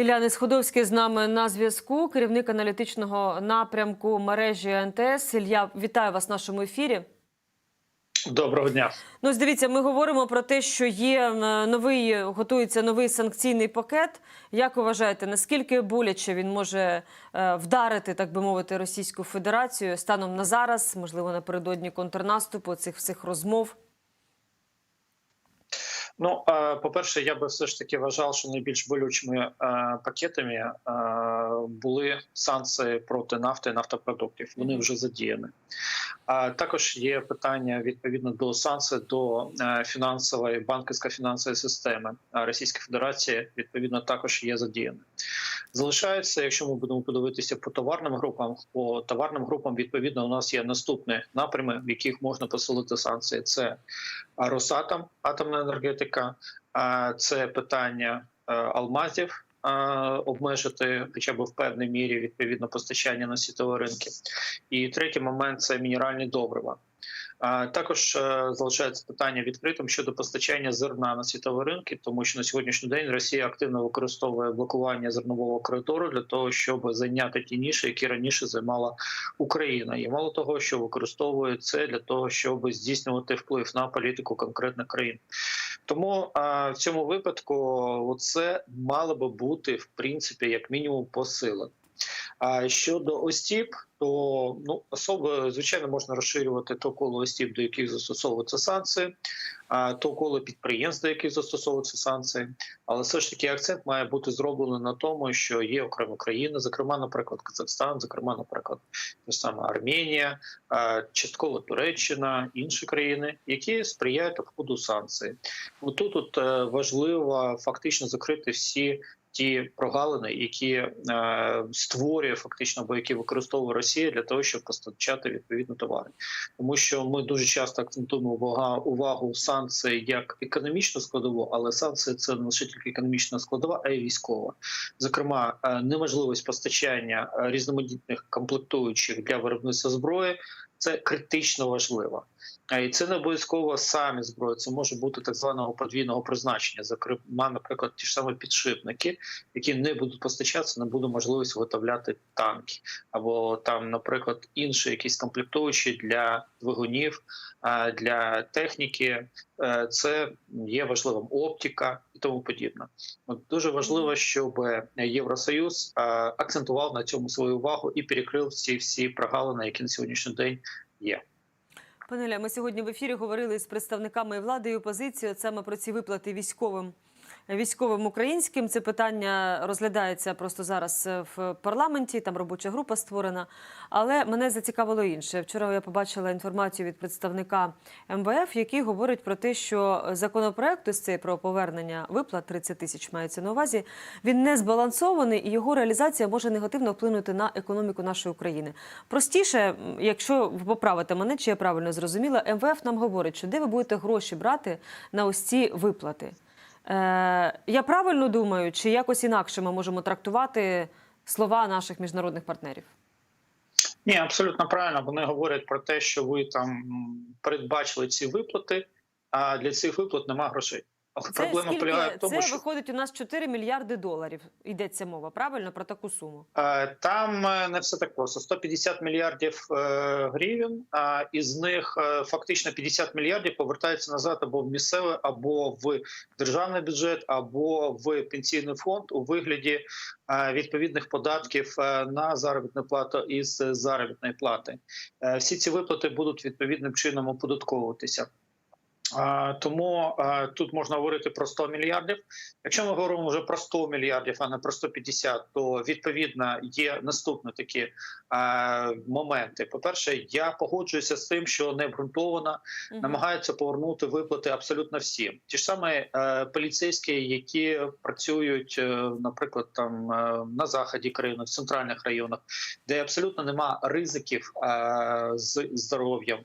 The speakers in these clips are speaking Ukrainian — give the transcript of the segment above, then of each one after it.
Ілля Несходовський з нами на зв'язку, керівник аналітичного напрямку мережі НТС. Ілля, вітаю вас в нашому ефірі. Доброго дня. Ну, дивіться, ми говоримо про те, що є е, новий, готується новий санкційний пакет. Як ви вважаєте, наскільки боляче він може е, вдарити, так би мовити, Російську Федерацію станом на зараз, можливо, напередодні контрнаступу цих всіх розмов? Ну, по-перше, я би все ж таки вважав, що найбільш болючими е, пакетами е, були санкції проти нафти і нафтопродуктів. Вони вже задіяні. А також є питання відповідно до санкцій до е, фінансової банківської фінансової системи Російської Федерації. Відповідно, також є задіяні. Залишається, якщо ми будемо подивитися по товарним групам, по товарним групам відповідно у нас є наступні напрями, в яких можна посилити санкції. Це Росатом, атомна енергетика, це питання е, алмазів. Обмежити хоча б в певній мірі відповідно постачання на світові ринки, і третій момент це мінеральні добрива. Також е, залишається питання відкритим щодо постачання зерна на світові ринки, тому що на сьогоднішній день Росія активно використовує блокування зернового коридору для того, щоб зайняти ті ніші, які раніше займала Україна, і мало того, що використовує це для того, щоб здійснювати вплив на політику конкретних країн. Тому в цьому випадку це мало би бути в принципі як мінімум посилено. А щодо осіб, то ну особи звичайно можна розширювати то коло осіб, до яких застосовуються санкції, а то коло підприємств, до яких застосовуються санкції. Але все ж таки акцент має бути зроблений на тому, що є окремі країни, зокрема, наприклад, Казахстан, зокрема, наприклад, ж Арменія, частково Туреччина, інші країни, які сприяють обходу санкцій. Тут е, важливо фактично закрити всі ті прогалини, які е, створює фактично або які використовує Росія для того, щоб постачати відповідно товари, тому що ми дуже часто акцентуємо увагу санкції як економічну складову, але санкції це не лише тільки економічна складова, а й військова. Зокрема, е, неможливість постачання е, різноманітних комплектуючих для виробництва зброї. Це критично важливо, і це не обов'язково самі зброї. Це може бути так званого подвійного призначення. Зокрема, наприклад, ті ж самі підшипники, які не будуть постачатися, не буде можливість виготовляти танки, або там, наприклад, інші якісь комплектуючі для двигунів, для техніки. Е, Це є важливим оптика і тому подібне. От дуже важливо, щоб Євросоюз акцентував на цьому свою увагу і перекрив ці всі прогалини, які на сьогоднішній день є. Пане Ілля, ми сьогодні в ефірі говорили з представниками влади і опозиції саме про ці виплати військовим. Військовим українським це питання розглядається просто зараз е, в парламенті. Там робоча група створена. Але мене зацікавило інше. Вчора я побачила інформацію від представника МВФ, який говорить про те, що законопроект ось цей про повернення виплат 30 тисяч мається на увазі. Він не збалансований і його реалізація може негативно вплинути на економіку нашої України. Простіше, якщо ви поправите мене, чи я правильно зрозуміла, МВФ нам говорить, що де ви будете гроші брати на ось ці виплати. Е, я правильно думаю, чи якось інакше ми можемо трактувати слова наших міжнародних партнерів? Ні, абсолютно правильно. Вони говорять про те, що ви там передбачили ці виплати, а для цих виплат нема грошей. Але Це проблема полягає в тому, це що виходить у нас 4 мільярди доларів. Йдеться мова, правильно про таку суму. е, там е, не все так просто. 150 мільярдів е, гривень, а із них фактично 50 мільярдів повертаються назад або в місцевий, або в державний бюджет, або в пенсійний фонд у вигляді відповідних податків на заробітну плату із заробітної плати. Всі ці виплати будуть відповідним чином оподатковуватися. Тому тут можна говорити про 100 мільярдів. Якщо ми говоримо вже про 100 мільярдів, а не про 150, то відповідно є наступні такі моменти. По перше, я погоджуюся з тим, що необґрунтовано намагаються повернути виплати абсолютно всім. Ті ж саме е, поліцейські, які працюють, е, наприклад, там е, на заході країни, в центральних районах, де абсолютно нема ризиків з здоров'ям.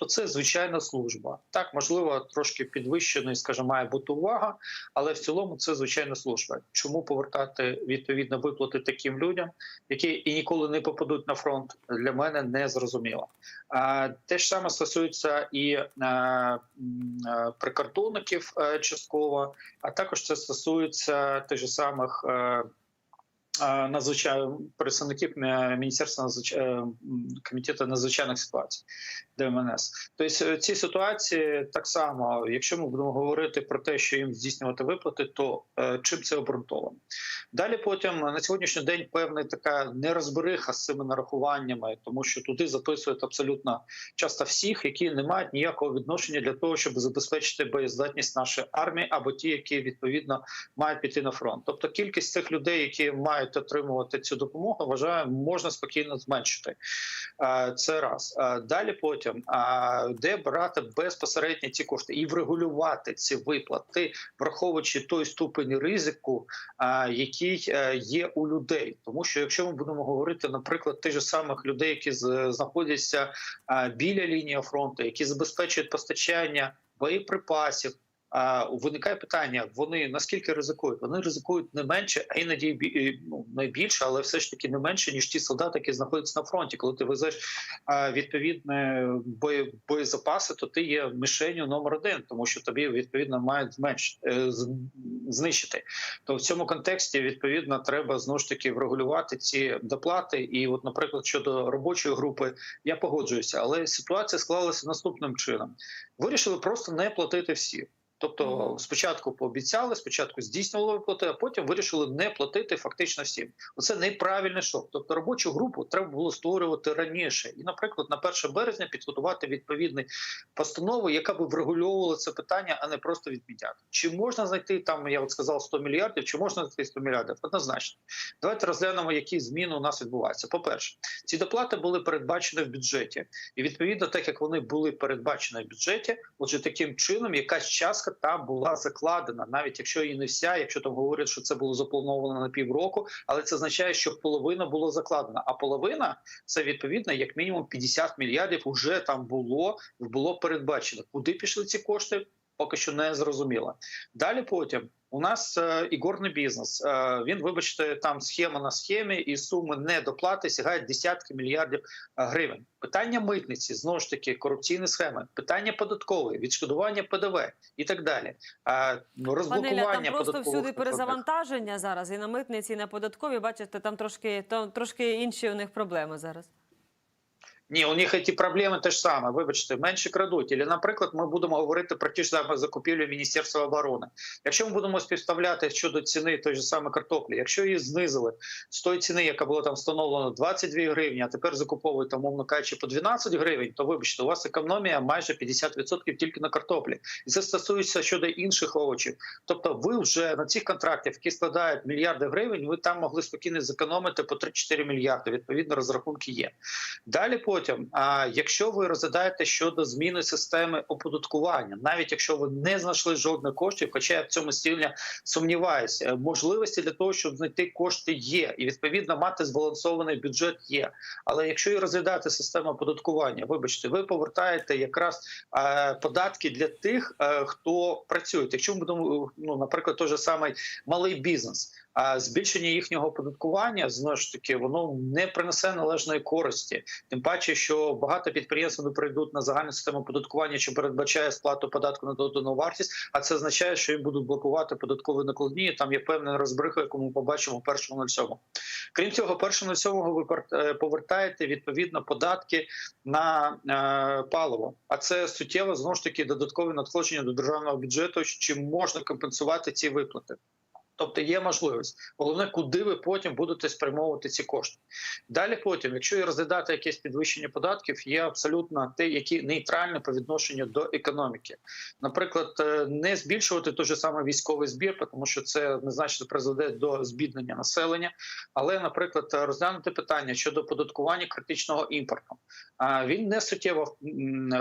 То це звичайна служба. Так, можливо, трошки підвищений, скажімо, має бути увага, але в цілому це звичайна служба. Чому повертати відповідно виплати таким людям, які і ніколи не попадуть на фронт, для мене не зрозуміло. А те ж саме стосується і е, е, прикордонників е, частково, а також це стосується тих же самих. Е, е, надзвичай представників е, міністерства надзвич... е, комітету надзвичайних ситуацій ДМНС. Тобто ці ситуації так само, якщо ми будемо говорити про те, що їм здійснювати виплати, то чим це обґрунтовано? Далі потім на сьогоднішній день певна така нерозбериха з цими нарахуваннями, тому що туди записують абсолютно часто всіх, які не мають ніякого відношення для того, щоб забезпечити боєздатність нашої армії, або ті, які відповідно мають піти на фронт. Тобто кількість цих людей, які мають отримувати цю допомогу, вважаю, можна спокійно зменшити. Це раз далі. Потім де брати безпосередньо ці кошти і врегулювати ці виплати, враховуючи той ступень ризику, який е, є у людей. Тому що якщо ми будемо говорити, наприклад, тих же самих людей, які знаходяться біля лінії фронту, які забезпечують постачання боєприпасів. Виникає питання: вони наскільки ризикують? Вони ризикують не менше, а іноді бі- ну, не більше, але все ж таки не менше ніж ті солдати, які знаходяться на фронті. Коли ти везеш відповідне боєзапаси, то ти є мишенью номер один, тому що тобі відповідно мають зменшити е, знищити. То в цьому контексті відповідно треба знову ж таки врегулювати ці доплати. І, от, наприклад, щодо робочої групи, я погоджуюся, але ситуація склалася наступним чином: вирішили просто не платити всі. Тобто спочатку пообіцяли, спочатку здійснювали виплати, а потім вирішили не платити фактично всім. Оце неправильний шок. Тобто робочу групу треба було створювати раніше, і, наприклад, на 1 березня підготувати відповідну постанову, яка би врегульовувала це питання, а не просто відміняти. Чи можна знайти там, я от сказав, 100 мільярдів, чи можна знайти 100 мільярдів? Однозначно. Давайте розглянемо, які зміни у нас відбуваються. По перше, ці доплати були передбачені в бюджеті, і відповідно, так як вони були передбачені в бюджеті, отже, таким чином якась частка там була закладена, навіть якщо і не вся, якщо там говорять, що це було заплановано на півроку, але це означає, що половина було закладена. А половина це відповідно як мінімум 50 мільярдів. Уже там було було передбачено. Куди пішли ці кошти? Поки що не зрозуміло. Далі потім у нас е, ігорний бізнес. Е, він, вибачте, там схема на схемі, і суми недоплати сягають десятки мільярдів е, гривень. Питання митниці знову ж таки корупційні схеми, питання податкової, відшкодування ПДВ і так далі. Розблокування Ілля, там просто всюди перезавантаження зараз і на митниці, і на податкові. Бачите, там трошки там трошки інші у них проблеми зараз. Ні, у них ці проблеми теж саме. Вибачте, менше крадуть. Или, наприклад, ми будемо говорити про ті ж самі закупівлі Міністерства оборони. Якщо ми будемо співставляти щодо ціни той же саме картоплі, якщо її знизили з тої ціни, яка була там встановлена 22 гривні, а тепер закуповують там, мовно кажучи, по 12 гривень, то вибачте, у вас економія майже 50% тільки на картоплі. І це стосується щодо інших овочів. Тобто, ви вже на цих контрактах, які складають мільярди гривень, ви там могли спокійно зекономити по 3-4 мільярди. Відповідно, розрахунки є. Далі потім, а якщо ви розглядаєте щодо зміни системи оподаткування, навіть якщо ви не знайшли жодних коштів, хоча я в цьому сильно сумніваюся, е, можливості для того, щоб знайти кошти, є, і відповідно мати збалансований бюджет є. Але якщо і розглядати систему оподаткування, вибачте, ви повертаєте якраз е, податки для тих, е, хто працює. Якщо ми будемо, ну наприклад, той же самий малий бізнес. Збільшення їхнього оподаткування знову ж таки воно не принесе належної користі. Тим паче, що багато підприємств не прийдуть на загальну систему оподаткування, що передбачає сплату податку на додану вартість. А це означає, що їм будуть блокувати податкові накладні. Там є певна розбриха, яку ми побачимо в першому 07. Крім цього, першому 07 ви е, повертаєте відповідно податки на е, паливо. А це суттєво знову ж таки додаткові надходження до державного бюджету, чим можна компенсувати ці виплати. Тобто є можливість. Головне, куди ви потім будете спрямовувати ці кошти. Далі потім, якщо і розглядати якесь підвищення податків, є абсолютно те, які нейтральні по відношенню до економіки. Наприклад, е, не збільшувати той же саме військовий збір, тому що це незначно призведе до збіднення населення. Але, наприклад, розглянути питання щодо податкування критичного імпорту. Він не суттєво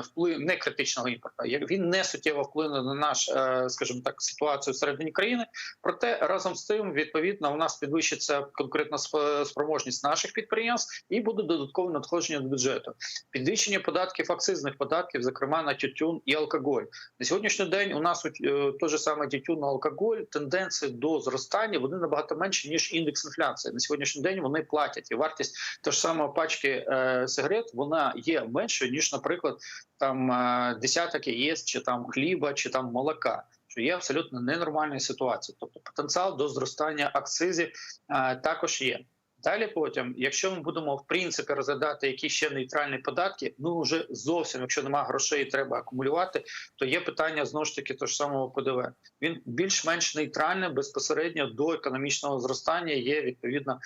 вплив не критичного імпорту. Він не суттєво вплине на наш, е, скажімо так, ситуацію всередині країни. Проте разом з тим, відповідно, у нас підвищиться конкретна спроможність наших підприємств і будуть додаткові надходження до бюджету. Підвищення податків, акцизних податків, зокрема на тютюн і алкоголь. На сьогоднішній день у нас е, той же саме тютюн, алкоголь, тенденції до зростання вони набагато менші ніж індекс інфляції. На сьогоднішній день вони платять і вартість того ж самого пачки е, сигарет вона є меншою ніж, наприклад, там е, десяток яєць, чи там хліба, чи там молока. Що є абсолютно ненормальна ситуація. Тобто потенціал до зростання акцизів е, також є. Далі потім, якщо ми будемо в принципі розглядати які ще нейтральні податки, ну вже зовсім, якщо немає грошей, треба акумулювати, то є питання знову ж таки того ж самого ПДВ. Він більш-менш нейтральний безпосередньо до економічного зростання є відповідно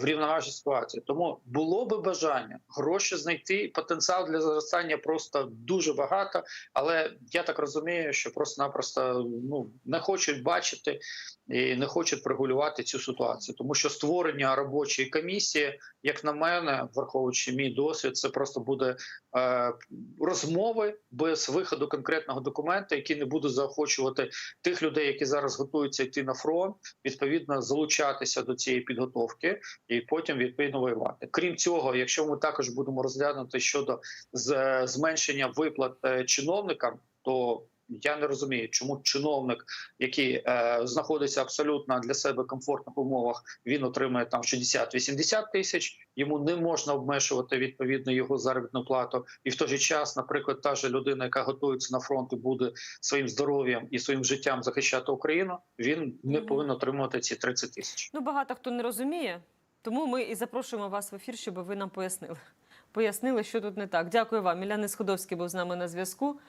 в рівноважній ситуації. Тому було би бажання гроші знайти. Потенціал для зростання просто дуже багато, але я так розумію, що просто-напросто ну не хочуть бачити і не хочуть регулювати цю ситуацію, тому що створення робочої комісії, як на мене, враховуючи мій досвід, це просто буде е, розмови без виходу конкретного документа, які не будуть заохочувати тих людей, які зараз готуються йти на фронт, відповідно залучатися до цієї підготовки і потім відповідно воювати. Крім цього, якщо ми також будемо розглянути щодо зменшення виплат е, чиновникам, то я не розумію, чому чиновник, який е, знаходиться абсолютно для себе комфортних умовах, він отримує там 60-80 тисяч. Йому не можна обмежувати відповідно його заробітну плату, і в той же час, наприклад, та ж людина, яка готується на фронт і буде своїм здоров'ям і своїм життям захищати Україну, він не повинен отримувати ці 30 тисяч. Ну, багато хто не розуміє, тому ми і запрошуємо вас в ефір, щоб ви нам пояснили. Пояснили, що тут не так. Дякую вам. Мілян Сходовський був з нами на зв'язку.